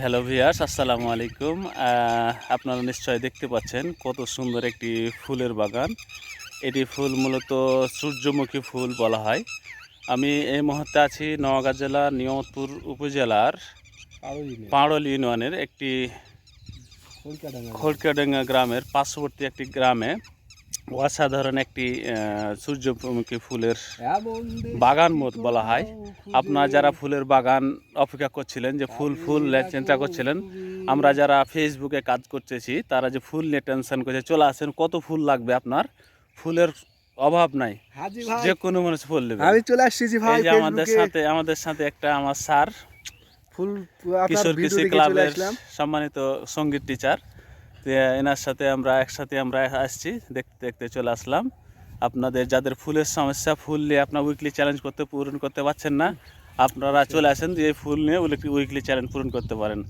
Hello ভিয়াস আসসালামু আলাইকুম। আপনারা নিশ্চয় দেখতে পাচ্ছেন কত সুন্দর একটি ফুলের বাগান। এটি ফুল মূলত সূর্যমুখী ফুল বলা হয়। আমি এই মুহূর্তে আছি নওগাঁ জেলার নিয়মতপুর উপজেলার পাঁড়ল ইউনিয়নের একটি খড়কাডাঙ্গা গ্রামের পার্শ্ববর্তী একটি গ্রামে। অসাধারণ একটি সূর্যমুখী ফুলের বাগান মত বলা হয়। আপনারা যারা ফুলের বাগান অপেক্ষা করছিলেন যে ফুল ফুল চিন্তা করছিলেন আমরা যারা ফেসবুকে কাজ করতেছি তারা যে ফুল নিয়ে টেনশন করছে চলে আসেন কত ফুল লাগবে আপনার? ফুলের অভাব নাই। যে কোনো মানুষ ফুল নেবে। আমি চলে আসছি ভাই আমাদের সাথে আমাদের সাথে একটা আমার স্যার ফুল কিশোর কৃষি ক্লাবের সম্মানিত সংগীত টিচার এনার সাথে আমরা একসাথে আমরা আসছি দেখতে দেখতে চলে আসলাম। আপনাদের যাদের ফুলের সমস্যা ফুল নিয়ে আপনার উইকলি চ্যালেঞ্জ করতে পূরণ করতে পারছেন না আপনারা চলে আসেন যে ফুল নিয়ে উইকলি চ্যালেঞ্জ পূরণ করতে পারেন।